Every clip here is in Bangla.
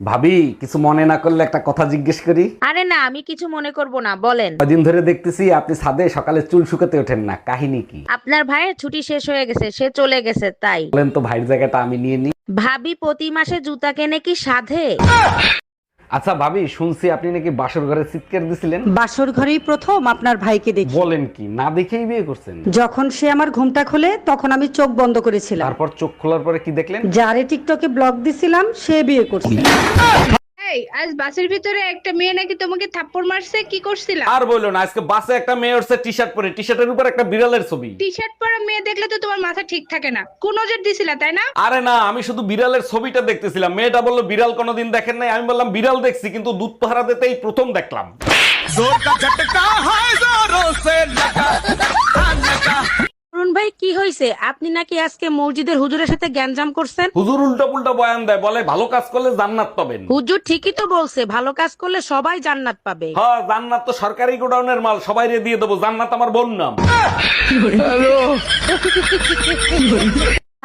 ভাবি কিছু মনে না করলে একটা কথা জিজ্ঞেস করি। আরে না আমি কিছু মনে করব না বলেন। কদিন ধরে দেখতেছি আপনি ছাদে সকালে চুল শুকাতে ওঠেন না কাহিনী কি? আপনার ভাইয়ের ছুটি শেষ হয়ে গেছে সে চলে গেছে তাই। বলেন তো ভাইয়ের জায়গাটা আমি নিয়ে নি ভাবি প্রতি মাসে জুতা কেনে কি সাধে? আচ্ছা ভাবি শুনছি আপনি নাকি বাসর ঘরে চিৎকার দিছিলেন। বাসর ঘরেই প্রথম আপনার ভাইকে দেখি। বলেন কি না দেখেই বিয়ে করছেন? যখন সে আমার ঘুমটা খোলে তখন আমি চোখ বন্ধ করেছিলাম। তারপর চোখ খোলার পরে কি দেখলেন? যারে টিকটকে ব্লগ দিছিলাম সে বিয়ে করছে। এই আজ বাসের ভিতরে একটা মেয়ে নাকি তোমাকে থাপ্পড় মারছে? কি করছিলা? আর বলল না আজকে বাসে একটা মেয়ে উঠছে টি শার্ট পরে। টি শার্টের উপর একটা বিড়ালের ছবি। টি শার্ট পরা মেয়ে দেখলে তো তোমার মাথা ঠিক থাকে না। কোন নজর দিছিলা তাই না? আরে না আমি শুধু বিড়ালের ছবিটা দেখতেছিলাম। মেয়েটা বলল বিড়াল কোনোদিন দেখেন নাই। আমি বললাম বিড়াল দেখছি কিন্তু দুধ পাহারা দিতেই প্রথম দেখলাম। অরুণ ভাই কি হয়েছে আপনি নাকি আজকে মসজিদের হুজুরের সাথে গ্যাঞ্জাম করছেন? হুজুর উল্টা পুল্টা বয়ান দেয় বলে ভালো কাজ করলে জান্নাত পাবেন। হুজুর ঠিকই তো বলছে ভালো কাজ করলে সবাই জান্নাত পাবে। হ্যাঁ জান্নাত তো সরকারি গোডাউনের মাল সবাই দিয়ে দেবো জান্নাত আমার বোন নাম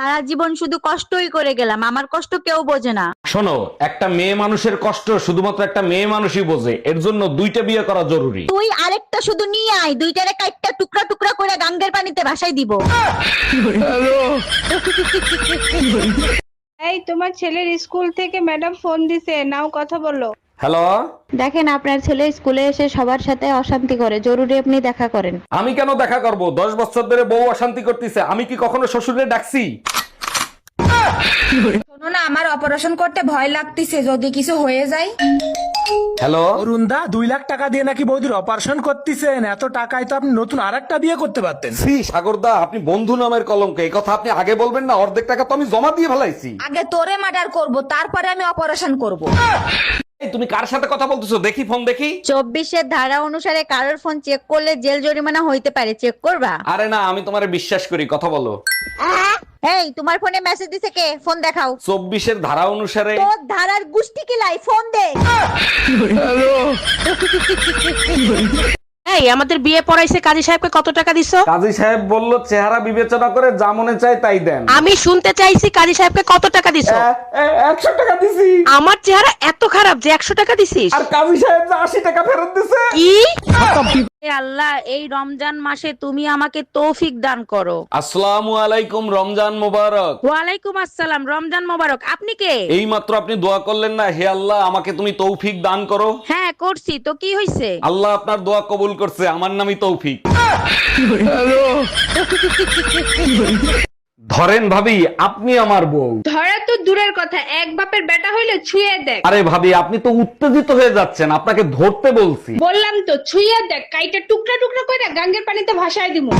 সারা জীবন শুধু কষ্টই করে গেলাম। আমার কষ্ট কেউ বোঝে না। শোনো একটা মেয়ে মানুষের কষ্ট শুধুমাত্র একটা মেয়ে মানুষই বোঝে। এর জন্য দুইটা বিয়ে করা জরুরি। তুই আরেকটা শুধু নিয়ে আয়। দুইটারে কাইটটা টুকরা টুকরা করে গাঙ্গের পানিতে ভাসাই দিব। এই তোমার ছেলের স্কুল থেকে ম্যাডাম ফোন দিছে। নাও কথা বলো। হ্যালো? দেখেন আপনার ছেলে স্কুলে এসে সবার সাথে অশান্তি করে। জরুরি আপনি দেখা করেন। আমি কেন দেখা করব? দশ বছর ধরে বউ অশান্তি করতেছে। আমি কি কখনো শ্বশুরে ডাকছি? শোনো না আমার অপারেশন করতে ভয় লাগতেছে। যদি কিছু হয়ে যায়। হ্যালো? অরুণদা দুই লাখ টাকা দিয়ে নাকি বৌদির অপারেশন করতেছেন। এত টাকায় তো আপনি নতুন আর একটা বিয়ে করতে পারতেন। সি সাগরদা আপনি বন্ধু নামের কলঙ্ক। এই কথা আপনি আগে বলবেন না অর্ধেক টাকা তো আমি জমা দিয়ে ফেলাইছি। আগে তোরে মার্ডার করব তারপরে আমি অপারেশন করব। তুমি কার সাথে কথা বলতেছো? দেখি ফোন দেখি। চব্বিশের ধারা অনুসারে কারোর ফোন চেক করলে জেল জরিমানা হইতে পারে। চেক করবা? আরে না আমি তোমার বিশ্বাস করি কথা বলো। এই তোমার ফোনে মেসেজ দিছে কে? ফোন দেখাও। চব্বিশের ধারা অনুসারে তোর ধারার গুষ্টি কি লাই? ফোন দে। এই আমাদের বিয়ে পড়াইছে কাজী সাহেবকে কত টাকা দিছো? কাজী সাহেব বলল চেহারা বিবেচনা করে যা মনে চায় তাই দেন। আমি শুনতে চাইছি কাজী সাহেবকে কত টাকা দিছো? একশো টাকা দিছি। আমার চেহারা এত খারাপ যে একশো টাকা দিছিস। আর কাজী সাহেব যে আশি টাকা ফেরত দিছে। কি? আল্লাহ এই রমজান মাসে তুমি আমাকে তৌফিক দান করো। আসসালামু আলাইকুম রমজান মোবারক। ওয়ালাইকুম আসসালাম রমজান মোবারক। আপনি কে? এই মাত্র আপনি দোয়া করলেন না হে আল্লাহ আমাকে তুমি তৌফিক দান করো। হ্যাঁ করছি। তো কি হইছে? আল্লাহ আপনার দোয়া কবুল করছে আমার নামই তৌফিক। ধরেন ভাবি আপনি আমার বউ। ধরা তো দূরের কথা এক বাপের বেটা হইলে ছুঁয়ে দেখ। আরে ভাবি আপনি তো উত্তেজিত হয়ে যাচ্ছেন আপনাকে ধরতে বলছি। বললাম তো ছুঁয়ে দেখ কাইটা টুকরা টুকরা করে গাঙ্গের পানিতে ভাসায় দিমু।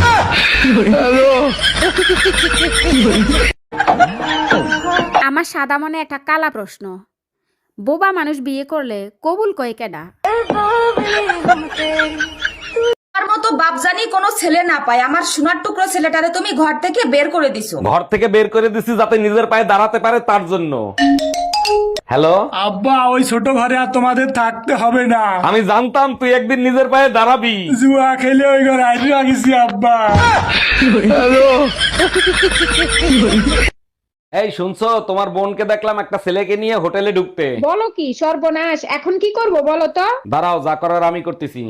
আমার সাদা মনে একটা কালা প্রশ্ন। বোবা মানুষ বিয়ে করলে কবুল কয় কেডা? আমার মতো বাপজানি কোনো ছেলে না পায়। আমার সোনার টুকরো ছেলেটারে তুমি ঘর থেকে বের করে দিছো। ঘর থেকে বের করে দিছি যাতে নিজের পায়ে দাঁড়াতে পারে তার জন্য। হ্যালো? আব্বা ওই ছোট ঘরে আর তোমাদের থাকতে হবে না। আমি জানতাম তুই একদিন নিজের পায়ে দাঁড়াবি। জুয়া খেলে ওই ঘরে আইডিয়া গেছি আব্বা। এই শুনছো? তোমার বোনকে দেখলাম একটা ছেলেকে নিয়ে হোটেলে ঢুকতে। বলো কি সর্বনাশ। এখন কি করব বলো তো? দাঁড়াও যা করার আমি করতেছি।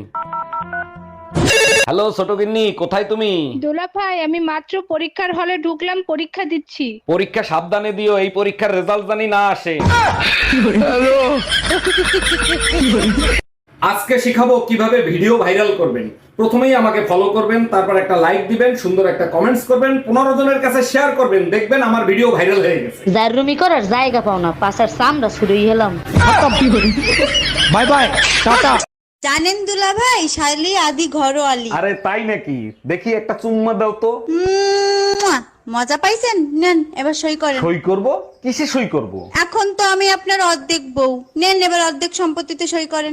হ্যালো ছোট গিন্নি কোথায় তুমি? দুলা ভাই আমি মাত্র পরীক্ষার হলে ঢুকলাম পরীক্ষা দিচ্ছি। পরীক্ষা সাবধানে দিও এই পরীক্ষার রেজাল্ট জানি না আসে। আজকে শিখাবো কীভাবে ভিডিও ভাইরাল করবেন। প্রথমেই আমাকে ফলো করবেন তারপর একটা লাইক দিবেন সুন্দর একটা কমেন্টস করবেন পনেরো জনের কাছে শেয়ার করবেন দেখবেন আমার ভিডিও ভাইরাল হয়ে গেছে। জাররুমি করার জায়গা পাও না পাশার সামরা শুরুই হলাম বাই বাই টাটা। জানেন দুলা ভাই শাইলি আদি ঘরোয়ালি। আরে তাই নাকি? দেখি একটা চুম্মা দাও তো। মুয়া! মজা পাইছেন? নেন এবার সই করেন। সই করব? কিসে সই করব? এখন তো আমি আপনার অর্ধেক বউ। নেন এবার অর্ধেক সম্পত্তিতে সই করেন।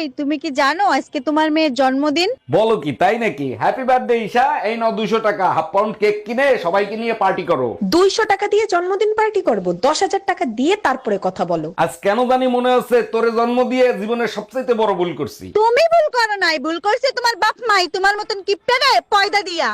এই তুমি কি জানো আজকে তোমার মেয়ের জন্মদিন? বলো কি তাই নাকি? Happy birthday Isha. এই নাও দুইশো টাকা। হাফ পাউন্ড কেক কিনে সবাইকে নিয়ে পার্টি করো। দুইশো টাকা দিয়ে জন্মদিন পার্টি করব। দশ হাজার টাকা দিয়ে তারপরে কথা বলো। আজ কেন জানি মনে হচ্ছে তোরে জন্ম দিয়ে জীবনের সবচেয়ে বড় ভুল করছি। তুমি ভুল করো নাই ভুল করছে তোমার বাপ মাই। তোমার মতন কিপটারে পয়দা দিয়া।